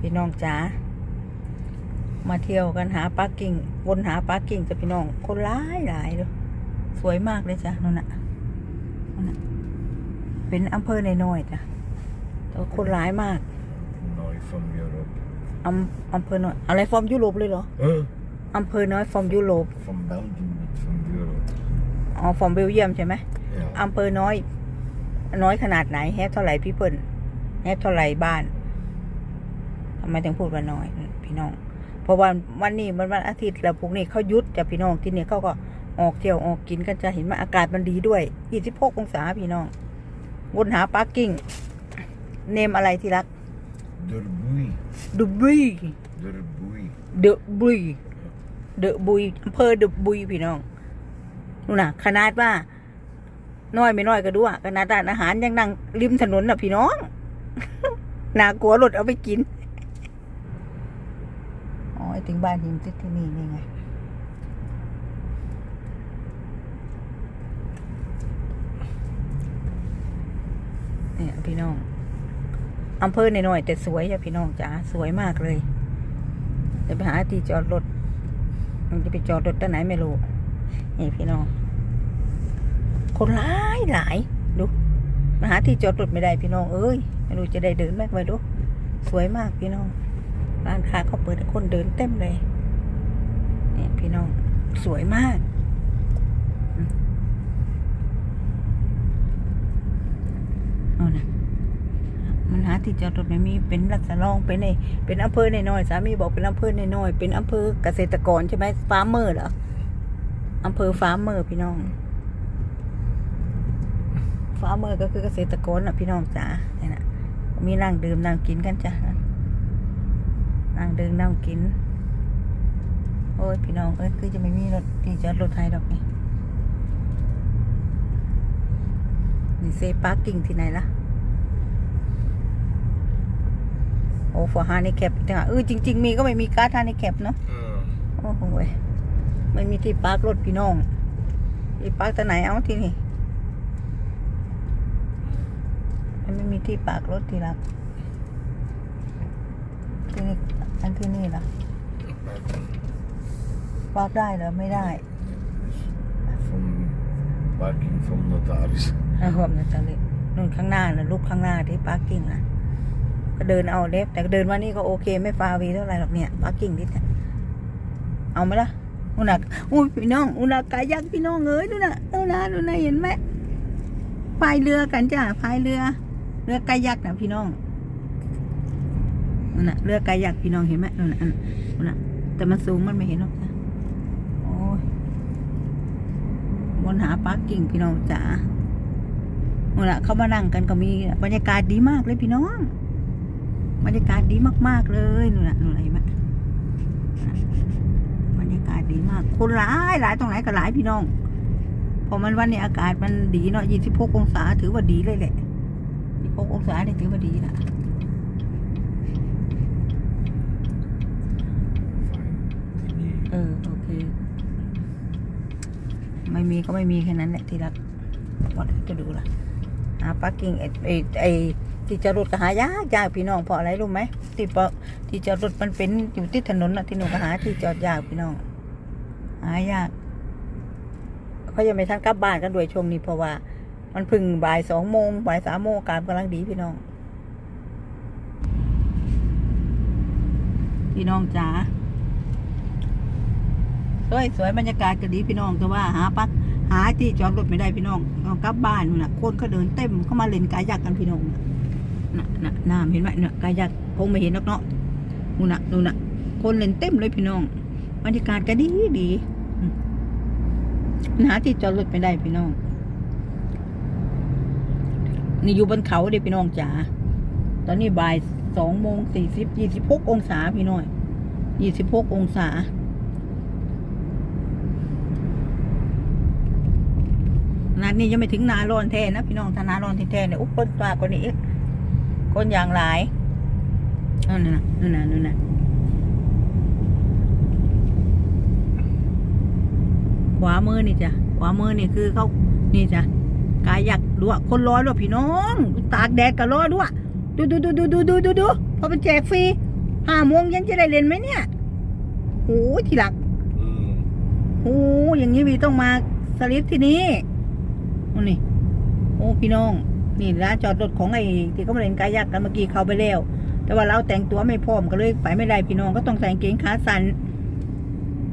พี่น้องจ๋ามาเที่ยวกันหาปาร์กิ้งวนหาปาร์กิ้งจ้ะพี่น้อง คนร้ายหลายเลยสวยมากเลยจ้ะนั่นน่ะนั่นน่ะ เป็นอำเภอในน้อยๆจ้ะแต่ว่าคนร้ายมาก Noi from Europe. อำอำเภอน้อยอะไรฟอร์มยุโรปเลยเหรอ Huh? อำเภอน้อยฟอร์มยุโรป From Belgium, not from Europe. อ๋อฟอร์มเบลเยียมใช่ไหม Yeah. อำเภอน้อย น้อยขนาดไหนแฮปเท่าไหร่พี่เปิ้ลแฮปเท่าไหร่บ้าน ทำไมถึงพูดว่าน้อยพี่น้อง เพราะว่าวันนี้มันวันอาทิตย์แล้วพวกนี้เขาหยุดจะพี่น้องที่นี่เขาก็ออกเที่ยวออกกินกันจะเห็นว่าอากาศมันดีด้วย26องศาพี่น้องวนหาปาร์กิ้งเนมอะไรที่รัก Derboei. ดูบุย Derboei. เดอะบุยเดอะบุยอำเภอเดอะบุยพี่น้องนู่นน่ะขนาดว่าน้อยไม่น้อยก็ดูอะขนาดร้านอาหารยังนั่งริมถนนน่ะพี่น้องน่ากลัวรถเอาไปกิน อ๋อไอ้ถึงบ้านหิมติดที่นี่นี่ไง เนี่ยพี่น้องอำเภอในน้อยแต่สวยจ้ะพี่น้องจ๋าสวยมากเลย จะไปหาที่จอดรถมันจะไปจอดรถที่ไหนไม่รู้นี่พี่น้อง คนหลายหลายดูมาหาที่จอดรถไม่ได้พี่น้องเอ้ยไม่รู้จะได้เดินไหมไม่รู้สวยมากพี่น้อง ร้านค้าเขาเปิดคนเดินเต็มเลยเนี่ยพี่น้องสวยมากเอานะมันหาที่จอดรถไม่มีเป็นลักษณะลองเป็นไอเป็นอำเภอในน้อยสามีบอกเป็นอำเภอในน้อยเป็นอำเภอเกษตรกรใช่ไหมฟาร์มเมอร์เหรออำเภอฟาร์มเมอร์พี่น้องฟาร์มเมอร์ก็คือเกษตรกรน่ะพี่น้องจ๋าเนี่ยนะมีนั่งดื่มนั่งกินกันจ้ะ นั่งดื่มนั่งกิน โอ้ยพี่น้องเอ้ยคือจะไม่มีรถที่จอดรถไทยดอกนี่นี่เซปาร์กิ้งที่ไหนล่ะ โอ้ฟอร์ฮานิแคปอีกต่างหากเออจริง ๆ มีก็ไม่มีการ์ดฮานิแคปเนาะ Uh, โอ้โหเว้ยไม่มีที่ปาร์กรถพี่น้องที่ปาร์กที่ไหนเอาที่นี่มันไม่มีที่ปาร์กรถที่รักที่นี่ อันที่นี่ล่ะปาร์กได้เหรอไม่ได้ from parking from notaris. นะผมนะจ๊ะเลยนู่นข้างหน้านะรูปข้างหน้าที่ปาร์กิ้งนะก็เดินเอาเล็บ แต่เดินมานี่ก็โอเค ไม่ฟาวีเท่าไหร่หรอกเนี่ยปาร์กิ้งนิดเนี่ยเอาไหมล่ะอุนักอุ้ยพี่น้อง อุนักกายักพี่น้องเอ้ยดูนะดูนะดูนะเห็นไหมพายเรือกันจ้ะพายเรือ เรือกายักนะพี่น้อง นั่นน่ะเรือกายักพี่น้องเห็นไหมนั่นน่ะนั่นน่ะแต่มันสูงมันไม่เห็นหรอกจ้ะโอ้ยวนหาปากิ้งพี่น้องจ๋านู่นละเขามานั่งกันก็มีบรรยากาศดีมากเลยพี่น้องบรรยากาศดีมากๆเลยนู่นละนู่นอะไรไหมบรรยากาศดีมาก คนหลายหลายตรงไหนก็หลายพี่น้องเพอมันวันนี้อากาศมันดีเนาะยี่สิบหกองศาถือว่าดีเลยแหละยี่สิบหกองศาเนี่ยถือว่าดีนะ Fine. เออโอเค ไม่มี ก็ไม่มีแค่นั้นแหละที่รักวัดจะดูล่ะหาปาร์กิ้งไอ้ไอ้ที่จอดรถก็หายากยากพี่น้องเพราะอะไรรู้ไหมที่ปะที่จอดรถมันเป็นอยู่ที่ถนนน่ะที่หนูก็หาที่จอดยากพี่น้อง หายากเขายังไม่ทันกลับบ้านกันด้วยช่วงนี้เพราะว่า มันพึ่งบ่ายสองโมงบ่ายสามโมงกาศกำลังดีพี่น้อง พี่น้องจ๋าสวยสวยบรรยากาศก็ดีพี่น้องแต่ว่าหาปัก หาที่จอดรถไม่ได้พี่น้องต้องกลับบ้านนู่นน่ะคนเขาเดินเต็มเข้ามาเล่นกายักกันพี่น้องน่ะน่ะน้ำเห็นไหมเนี่ยกายักคงไม่เห็นหรอกเนาะนู่นน่ะนู่นน่ะ คนเล่นเต็มเลยพี่น้องบรรยากาศก็ดีดีหาที่จอดรถไม่ได้พี่น้องนี่อยู่บนเขาเด้พี่น้องจ๋าตอนนี้บ่ายสองโมงสี่สิบยี่สิบหกองศาพี่น้อยยี่สิบหกองศา นานี่ยังไม่ถึงนาร้อนแท้นะพี่น้องถ้านาร้อนแท้ๆเนี่ยอุ๊บคนปากกว่านี้อีกคนอย่างหลายนั่นน่ะนั่นน่ะนั่นน่ะขวามือนี่จ้ะขวามือนี่คือเขานี่จ้ะกายยักดูอะคนร้อยด้วยพี่น้อง ตากแดดก็ร้อยด้วยดูดูดูดูดูดูดูดูเพราะเป็นแจกฟรีห้าโมงเย็นจะได้เล่นไหมเนี่ยโอ้ยทีหลัก Mm. โอ้อย่างนี้วีต้องมาสลิปที่นี่โอ้ นี่ โอ้พี่น้อง นี่ร้านจอดรถของไอ้ที่เขามาเล่นกายักกันเมื่อกี้เขาไปแล้ว แต่ว่าเราแต่งตัวไม่พร้อมก็เลยไปไม่ได้พี่น้องก็ต้องใส่งเกงขาสั้น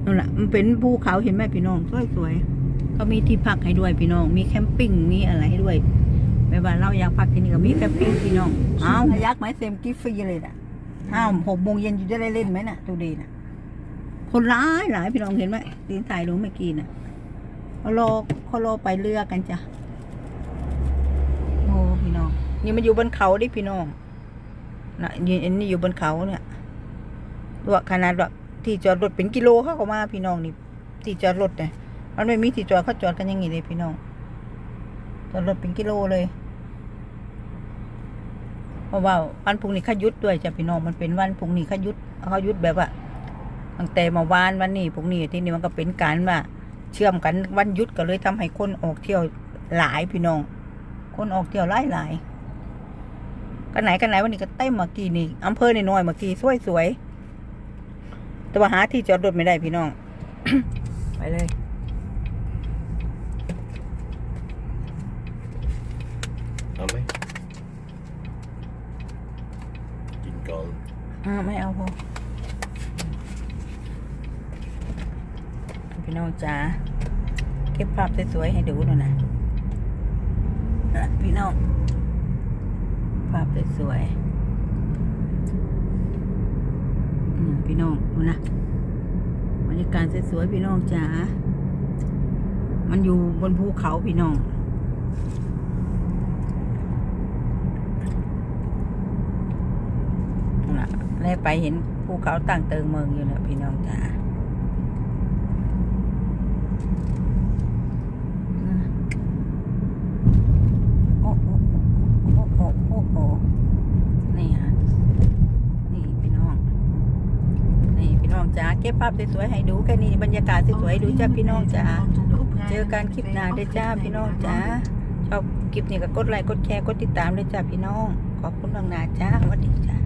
นั่นแหละมันเป็นภูเขาเห็นไหมพี่น้องสวยๆเขามีที่พักให้ด้วยพี่น้อง มีแคมปิ้งมีอะไรให้ด้วยไม่ว่าเราอยากพักที่นี่ก็มีแคมปิ้งพี่น้องอ้าวยักไหมเซมกิฟฟรีเลยน่ะอ้าวหกโมงเย็นอยู่จะได้เล่นไหมน่ะดูดีน่ะ คนร้ายหลายพี่น้องเห็นไหมตีนถ่ายรู้เมื่อกี้น่ะ เขารอเขารอไปเรือกันจ้ะโอ้พี่น้อง นี่มันอยู่บนเขาดิพี่น้องนะนี่อันนี้อยู่บนเขาเนี่ยดวขนาดแบบที่จอดรถเป็นกิโลเขาก็มาพี่น้องนี่ที่จอดรถเนี่ยมันไม่มีที่จอดเขาจอดกันอยังงี้เลยพี่น้องจอดรถเป็นกิโลเลยเพราะว่าวันพุ่งนี้เขายุดด้วยจ้ะพี่น้องมันเป็นวันพุ่งนี้เขายุดเขายุดแบบว่าตั้งแต่เมาวานวันนี้พุ่งนี้ที่นี่มันก็เป็นการว่า เชื่อมกันวันหยุดก็เลยทำให้คนออกเที่ยวหลายพี่น้อง คนออกเที่ยวหลายหลายกันไหนกันไหนวันนี้ก็เต็มเมื่อกี้นี่อำเภอในน้อยๆเมื่อกี้สวยสวยๆแต่ว่าหาที่จอดรถไม่ได้พี่น้อง ไปเลย Amai. Din gal. อ่าไม่เอาพอ พี่น้องจ๋าเก็บภาพสวยๆให้ดูหน่อยนะพี่น้องภาพสวยๆอืมพี่น้องดูนะบรรยากาศสวยๆพี่น้องจ๋ามันอยู่บนภูเขาพี่น้องน่ะได้ไปเห็นภูเขาต่างเติงเมืองอยู่นะพี่น้องจ๋า โอ้โอ้โอ้โอ้โอ้โอ้นี่ฮะนี่พี่น้อง นี่พี่น้องจ๋าเก็บภาพสวยๆให้ดูแค่นี้บรรยากาศสวยๆดูจ้าพี่น้องจ๋าเจอกันคลิปหน้าได้จ้าพี่น้องจ๋าชอบคลิปนี้ก็กดไลค์กดแชร์กดติดตามเลยจ้าพี่น้อง ขอบคุณล่วงหน้าจ้าสวัสดีจ้า